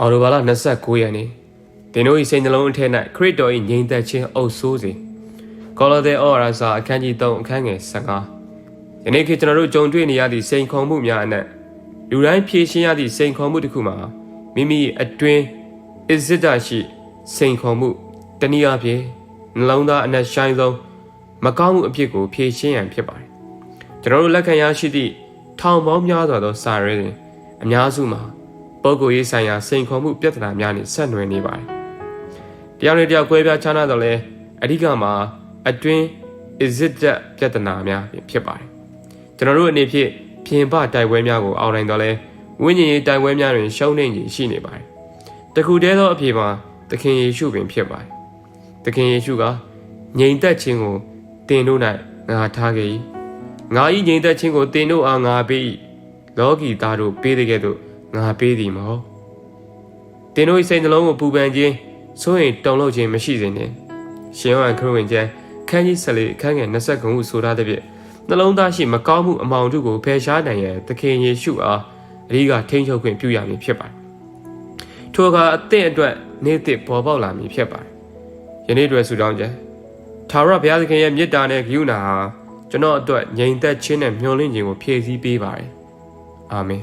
အော်တိုဘာလ29ရက်နေ့တင်တို့၏စိတ်နှလုံးအထက်၌ခရစ်တော်၏ငြိမ်သက်ခြင်းအုပ်ဆိုးစေကောလောသဲဩဝါဒစာအခန်းကြီး3အခန်းငယ်15ယနေ့ခေတ်ကျွန်တော်တို့ကြုံတွေ့နေရသည့်စိန်ခေါ်မှုများအနက်လူတိုင်းဖြေရှင်းရသည့်စိန်ခေါ်မှုတစ်ခုမှာမိမိအတွင်းအစ်စ်တရှိစိန်ခေါ်မှုတနည်းအားဖြင့်နှလုံးသားအနက်ရှိုင်းဆုံးမကောင်းမှုအဖြစ်ကိုဖြေရှင်းရန်ဖြစ်ပါတယ်ကျွန်တော်တို့လက်ခံရရှိသည့်ထောင်ပေါင်းများစွာသောစာရဲတွင်အများစုမှာ ပုဂ္ဂိုလ်ရေးဆိုင်ရာစိန်ခေါ်မှုပြဿနာများနဲ့ဆက်နွယ်နေပါတယ်။တရားနဲ့တရားကွဲပြားခြားနားတော့လဲအဓိကမှာအတွင်း is it that ပြဿနာများဖြစ်ပါတယ်။ကျွန်တော်တို့အနေဖြင့်ပြင်ပတိုက်ပွဲများကိုအောင်နိုင်တော့လဲဝိညာဉ်ရေးတိုက်ပွဲများတွင်ရှုံးနေကြီးရှိနေပါတယ်။တခုတည်းသောအဖြစ်မှာသခင်ယေရှုပင်ဖြစ်ပါတယ်။သခင်ယေရှုကငြိမ်သက်ခြင်းကိုတင်တို့၌ငါထားခဲ့၏။ငါ၏ငြိမ်သက်ခြင်းကိုတင်တို့အားငါပေး၏။လောကီသားတို့ပေးတဲ့ကဲ့သို့ ငါပေးသည်မဟုတ်တင်တို့၏စိတ်နှလုံးကိုပူပန်ခြင်းစိုးရင်တုန်လှုပ်ခြင်းမရှိစေနှင့်ရှင်ယောဟန်ခရစ်ဝင်ကျမ်းခန်းကြီး14အခန်းငယ်29ခုဆိုထားတဲ့ပြည့်နှလုံးသားရှိမကောင်းမှုအမောင်တို့ကိုဖယ်ရှားနိုင်ရန်သခင်ယေရှုအားအဓိကထိန်းချုပ်ခွင့်ပြုရမည်ဖြစ်ပါတယ်ထိုအခါအသင့်အတွက်နေ့သစ်ပေါ်ပေါက်လာမည်ဖြစ်ပါတယ်ယနေ့အတွက်ဆုတောင်းကြထာဝရဘုရားသခင်ရဲ့မေတ္တာနဲ့ဂရုဏာဟာကျွန်တော်အတွက်ငြိမ်သက်ခြင်းနဲ့မျှော်လင့်ခြင်းကိုဖြည့်ဆည်းပေးပါတယ်အာမင်